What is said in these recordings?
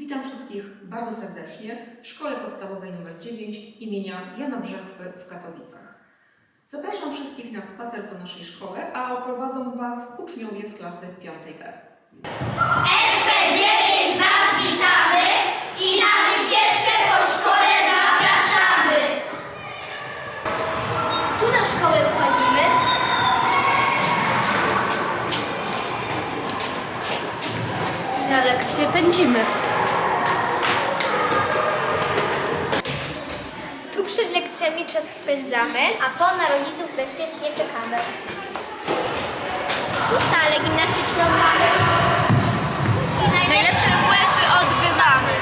Witam wszystkich bardzo serdecznie w Szkole Podstawowej nr 9 imienia Jana Brzechwy w Katowicach. Zapraszam wszystkich na spacer po naszej szkole, a oprowadzą Was uczniowie z klasy 5B. SP9 Was witamy i na wycieczkę po szkole zapraszamy. Tu na szkołę wchodzimy. Na lekcję pędzimy. Lekcjami czas spędzamy, a po na rodziców bezpiecznie czekamy. Tu salę gimnastyczną mamy. I najlepsze WF-y odbywamy.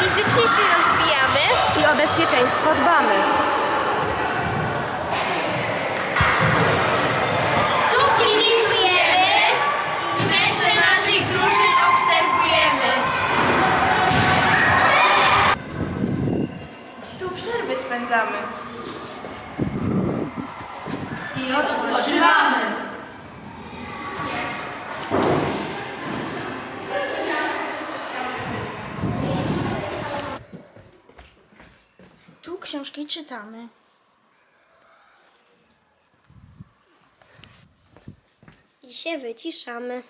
Fizycznie się rozwijamy. I o bezpieczeństwo dbamy. Spędzamy. I odpoczywamy. Tu książki czytamy. I się wyciszamy.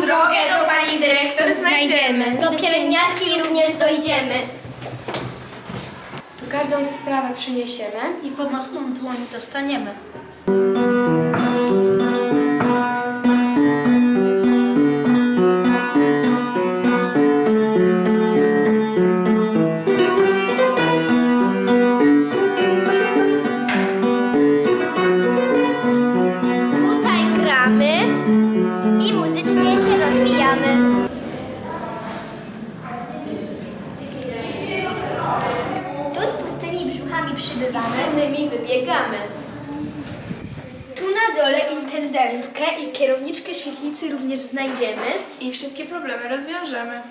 Drogę do pani dyrektor znajdziemy. Do pielęgniarki również dojdziemy. Tu każdą sprawę przyniesiemy. I pomocną dłoń dostaniemy. Tutaj gramy przybywamy. I z pełnymi wybiegamy. Tu na dole intendentkę i kierowniczkę świetlicy również znajdziemy. I wszystkie problemy rozwiążemy.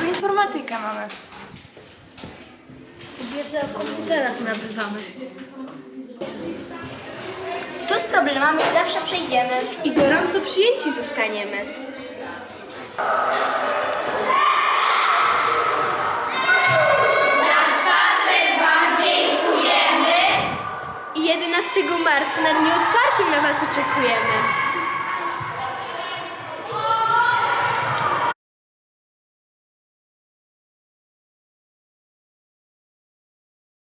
Tu informatykę mamy. Wiedzę o komputerach nabywamy. Problemami zawsze przejdziemy. I gorąco przyjęci zostaniemy. Za spacer Wam dziękujemy. I 11 marca na dniu otwartym na Was oczekujemy.